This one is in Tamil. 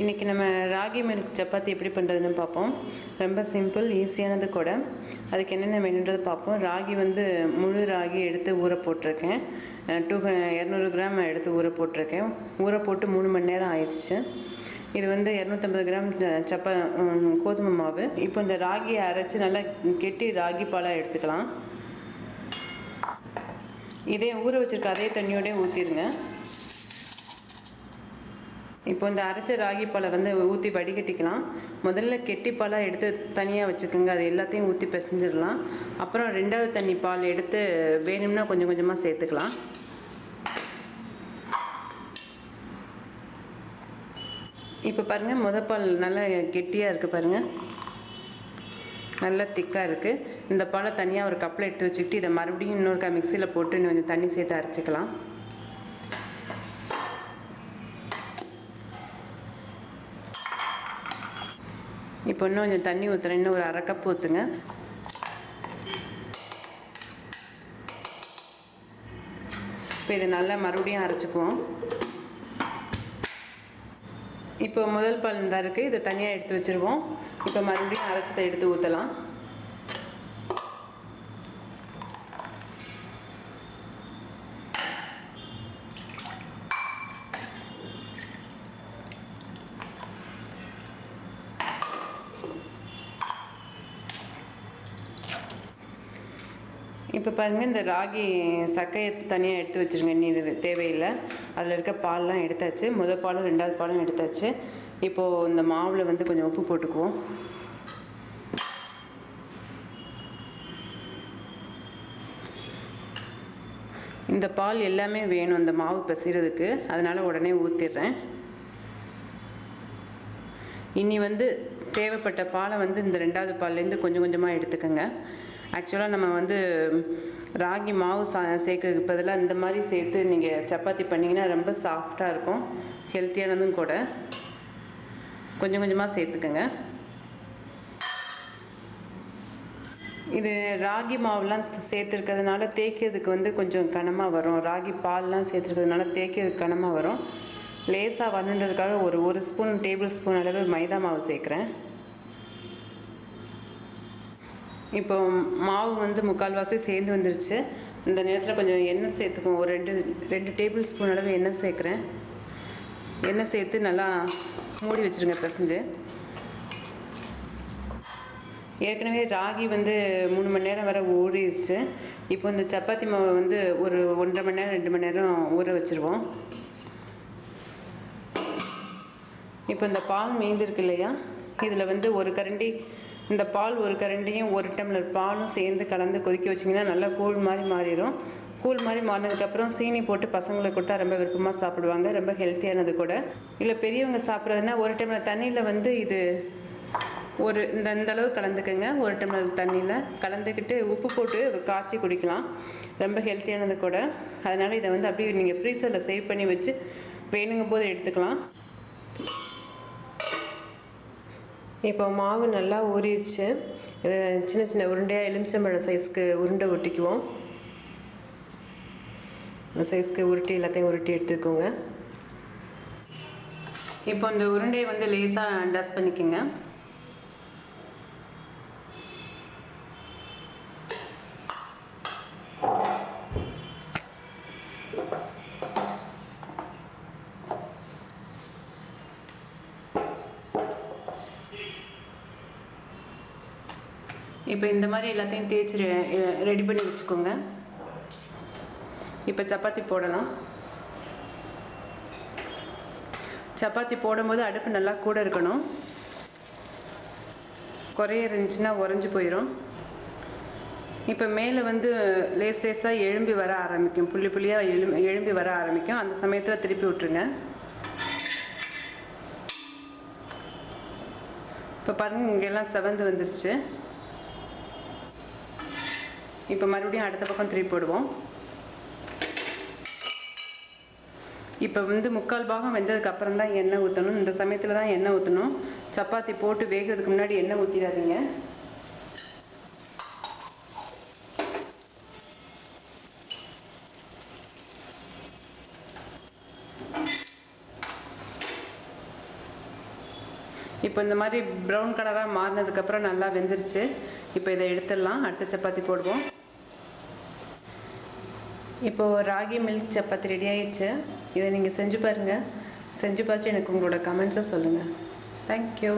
இன்றைக்கி நம்ம ராகி மில்க் சப்பாத்தி எப்படி பண்ணுறதுன்னு பார்ப்போம். ரொம்ப சிம்பிள் ஈஸியானது கூட. அதுக்கு என்னென்ன வேணுன்றது பார்ப்போம். ராகி வந்து முழு ராகி எடுத்து ஊற போட்டிருக்கேன். டூ இரநூறு கிராம் எடுத்து ஊற போட்டிருக்கேன். ஊற போட்டு மூணு மணி நேரம் ஆயிடுச்சு. இது வந்து இரநூத்தம்பது கிராம் சப்பா கோதுமை மாவு. இப்போ இந்த ராகியை அரைச்சி நல்லா கெட்டி ராகி பாலாக எடுத்துக்கலாம். இதே ஊற வச்சுருக்க அதே தண்ணியோடய ஊற்றிடுங்க இப்போ இந்த அரைச்ச ராகி பழம் வந்து ஊற்றி வடிகட்டிக்கலாம். முதல்ல கெட்டி பாலாக எடுத்து தனியாக வச்சுக்கோங்க. அது எல்லாத்தையும் ஊற்றி பிசைஞ்சிடலாம். அப்புறம் ரெண்டாவது தண்ணி பால் எடுத்து வேணும்னா கொஞ்சம் கொஞ்சமாக சேர்த்துக்கலாம். இப்போ பாருங்கள் முத பால் நல்லா கெட்டியாக இருக்குது பாருங்கள் நல்லா திக்காக இருக்குது இந்த பாலை தனியாக ஒரு கப்பில் எடுத்து வச்சுக்கிட்டு இதை மறுபடியும் இன்னொருக்கா மிக்சியில் போட்டு இன்னும் கொஞ்சம் தண்ணி சேர்த்து அரைச்சிக்கலாம். இப்போ இன்னும் கொஞ்சம் தண்ணி ஊற்றுறேன் இன்னும் ஒரு அரை கப் ஊற்றுங்க இப்போ இதை நல்லா மறுபடியும் அரைச்சிக்குவோம். இப்போ முதல் பல் தான் இருக்குது இதை தனியாக எடுத்து வச்சுருவோம். இப்போ மறுபடியும் அரைச்சதை எடுத்து ஊற்றலாம் இப்போ பாருங்கள் இந்த ராகி சக்கையை தனியாக எடுத்து வச்சுருங்க. இனி இது தேவையில்லை. அதில் இருக்க பால்லாம் எடுத்தாச்சு. முதல் பாலும் ரெண்டாவது பாலும் எடுத்தாச்சு. இப்போது இந்த மாவில் வந்து கொஞ்சம் உப்பு போட்டுக்குவோம். இந்த பால் எல்லாமே வேணும். இந்த மாவு பிசைறதுக்கு. அதனால் உடனே ஊற்றிடுறேன் இனி வந்து தேவைப்பட்ட பாலை வந்து இந்த ரெண்டாவது பால்லேருந்து கொஞ்சம் கொஞ்சமாக எடுத்துக்கோங்க. ஆக்சுவலாக நம்ம வந்து ராகி மாவு சா சேர்க்கறதுக்கு பதிலாக இந்த மாதிரி சேர்த்து நீங்கள் சப்பாத்தி பண்ணிங்கன்னா ரொம்ப சாஃப்டாக இருக்கும். ஹெல்த்தியானதும் கூட. கொஞ்சம் கொஞ்சமாக சேர்த்துக்கோங்க. இது ராகி மாவுலாம் சேர்த்துருக்கிறதுனால தேய்க்கிறதுக்கு வந்து கொஞ்சம் கனமாக வரும். ராகி பால்லாம் சேர்த்துருக்கிறதுனால தேய்க்கிறதுக்கு கனமாக வரும். லேசாக வரணுன்றதுக்காக ஒரு ஒரு ஸ்பூன் டேபிள் ஸ்பூன் அளவு மைதா மாவு சேர்க்குறேன். இப்போ மாவு வந்து முக்கால்வாசி சேர்ந்து வந்துருச்சு. இந்த நேரத்தில் கொஞ்சம் எண்ணெய் சேர்த்துக்குவோம். ஒரு ரெண்டு ரெண்டு டேபிள் ஸ்பூன் அளவு எண்ணெய் சேர்க்குறேன். எண்ணெய் சேர்த்து நல்லா மூடி வச்சுருங்க பிசைஞ்சு. ஏற்கனவே ராகி வந்து மூணு மணி நேரம் வரை ஊறிடுச்சு. இப்போ இந்த சப்பாத்தி மாவை வந்து ஒரு ஒன்றரை மணி நேரம் ரெண்டு மணி நேரம் ஊற வச்சுருவோம். இப்போ இந்த பால் மீந்திருக்கு இல்லையா? இதில் வந்து ஒரு கரண்டி இந்த பால் ஒரு கரண்டியும் ஒரு டம்ளர் பாலும் சேர்ந்து கலந்து கொதிக்க வச்சிங்கன்னா நல்லா கூழ் மாதிரி மாறிடும். கூழ் மாதிரி மாறினதுக்கப்புறம் சீனி போட்டு பசங்களுக்கு கொடுத்தா ரொம்ப விருப்பமாக சாப்பிடுவாங்க. ரொம்ப ஹெல்த்தியானது கூட. இல்லை பெரியவங்க சாப்பிட்றதுனா ஒரு டம்ளர் தண்ணியில் வந்து இது ஒரு இந்த இந்த அளவு கலந்துக்கங்க. ஒரு டம்ளர் தண்ணியில் கலந்துக்கிட்டு உப்பு போட்டு காய்ச்சி குடிக்கலாம். ரொம்ப ஹெல்த்தியானது கூட. அதனால் இதை வந்து அப்படியே நீங்கள் ஃப்ரீசரில் சேவ் பண்ணி வச்சு வேணுங்கும் போது எடுத்துக்கலாம். இப்போ மாவு நல்லா ஊறிடுச்சு இது சின்ன சின்ன உருண்டையாக எலுமிச்சம்பழம் சைஸ்க்கு உருண்டை ஒட்டிக்குவோம் இந்த சைஸ்க்கு உருட்டி எல்லாத்தையும் உருட்டி எடுத்துக்கோங்க. இப்போ இந்த உருண்டையை வந்து லேசாக டஸ்ட் பண்ணிக்கோங்க. இப்போ இந்த மாதிரி எல்லாத்தையும் தேய்ச்சி ரெடி பண்ணி வச்சுக்கோங்க. இப்போ சப்பாத்தி போடலாம். சப்பாத்தி போடும்போது அடுப்பு நல்லா கூட இருக்கணும். குறைய இருந்துச்சுன்னா உறைஞ்சி போயிடும் இப்போ மேலே வந்து லேஸ் லேஸாக எழும்பி வர ஆரம்பிக்கும். புள்ளி புள்ளியாக எழும்பி எழும்பி வர ஆரம்பிக்கும். அந்த சமயத்தில் திருப்பி விட்டுருங்க. இப்போ பாருங்கள் இங்கெல்லாம் செவந்து வந்துருச்சு. இப்போ மறுபடியும் அடுத்த பக்கம் திருப்பி போடுவோம். இப்போ வந்து முக்கால் பாகம் வெந்ததுக்கு அப்புறம் தான் எண்ணெய் ஊற்றணும் இந்த சமயத்தில் தான் எண்ணெய் ஊற்றணும் சப்பாத்தி போட்டு வேகிறதுக்கு முன்னாடி எண்ணெய் ஊற்றிடாதீங்க இப்போ இந்த மாதிரி ப்ரௌன் கலராக மாறினதுக்கப்புறம் நல்லா வெந்துருச்சு. இப்போ இதை எடுத்துடலாம். அடுத்த சப்பாத்தி போடுவோம். இப்போது ராகி மில்க் சப்பாத்தி ரெடி ஆயிடுச்சு. இதை நீங்கள் செஞ்சு பாருங்கள் செஞ்சு பார்த்து எனக்கு உங்களோட கமெண்ட்ஸை சொல்லுங்கள் தேங்க்யூ